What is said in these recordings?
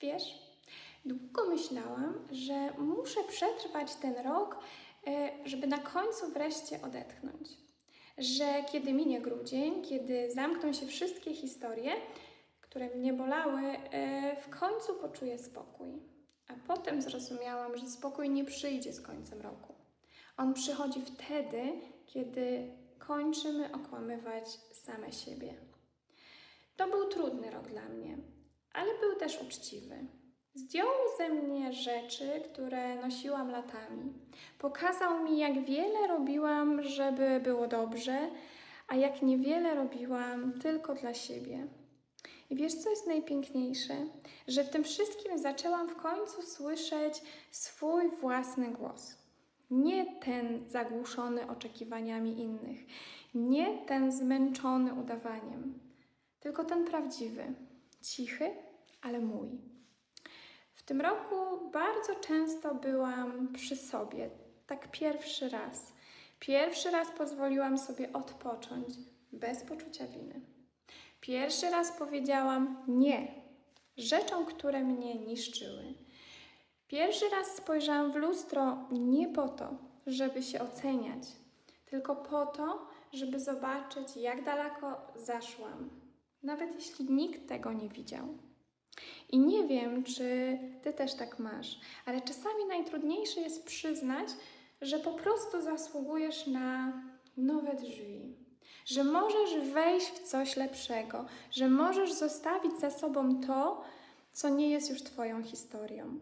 Wiesz, długo myślałam, że muszę przetrwać ten rok, e, żeby na końcu wreszcie odetchnąć. Że kiedy minie grudzień, kiedy zamkną się wszystkie historie, które mnie bolały, e, w końcu poczuję spokój. A potem zrozumiałam, że spokój nie przyjdzie z końcem roku. On przychodzi wtedy, kiedy kończymy okłamywać same siebie. To był trudny rok dla mnie, ale był też uczciwy. Zdjął ze mnie rzeczy, które nosiłam latami. Pokazał mi, jak wiele robiłam, żeby było dobrze, a jak niewiele robiłam tylko dla siebie. I wiesz, co jest najpiękniejsze? Że w tym wszystkim zaczęłam w końcu słyszeć swój własny głos. Nie ten zagłuszony oczekiwaniami innych, nie ten zmęczony udawaniem, tylko ten prawdziwy, cichy, ale mój. W tym roku bardzo często byłam przy sobie, tak pierwszy raz. Pierwszy raz pozwoliłam sobie odpocząć bez poczucia winy. Pierwszy raz powiedziałam nie rzeczom, które mnie niszczyły. Pierwszy raz spojrzałam w lustro nie po to, żeby się oceniać, tylko po to, żeby zobaczyć, jak daleko zaszłam, nawet jeśli nikt tego nie widział. I nie wiem, czy ty też tak masz, ale czasami najtrudniejsze jest przyznać, że po prostu zasługujesz na nowe drzwi, że możesz wejść w coś lepszego, że możesz zostawić za sobą to, co nie jest już Twoją historią.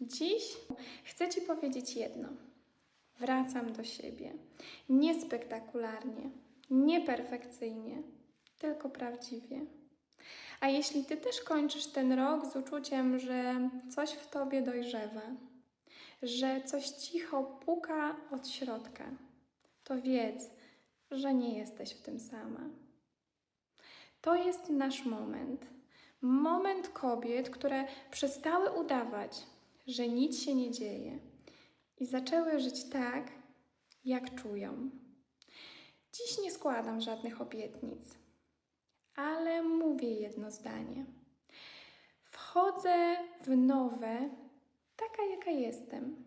Dziś chcę Ci powiedzieć jedno. Wracam do siebie. Nie spektakularnie, nie perfekcyjnie, tylko prawdziwie. A jeśli Ty też kończysz ten rok z uczuciem, że coś w Tobie dojrzewa, że coś cicho puka od środka, to wiedz, że nie jesteś w tym sama. To jest nasz moment. Moment kobiet, które przestały udawać, że nic się nie dzieje i zaczęły żyć tak, jak czują. Dziś nie składam żadnych obietnic, ale mówię jedno zdanie. Wchodzę w nowe, taka jaka jestem,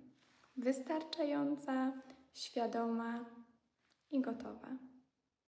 wystarczająca, świadoma i gotowa.